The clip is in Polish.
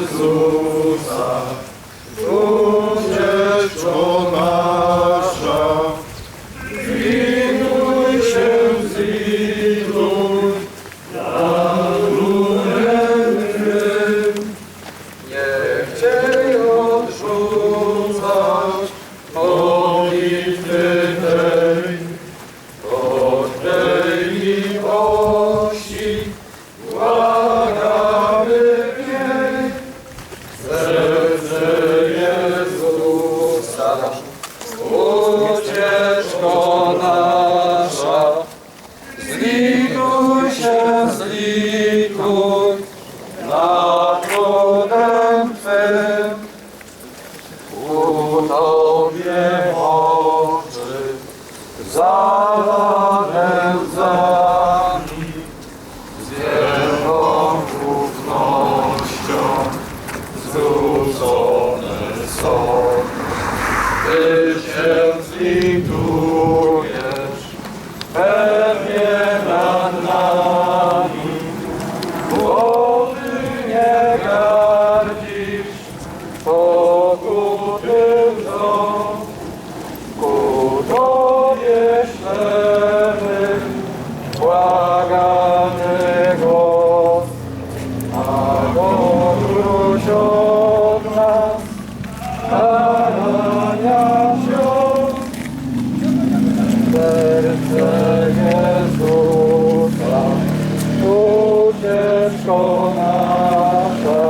Jezusa, ucieczko nasza, winuj się z Zion, darunem Niech Cię nasza, zlituj się, zlituj nad trudem Twym. Ku Tobie oczy zalane łzami, z wielką ufnością zwrócone są. Ty się zlitujesz pewnie nad nami, Ty nie gardzisz pokutym dom. Ku Tobie ślemy błagany ucieczko nasza,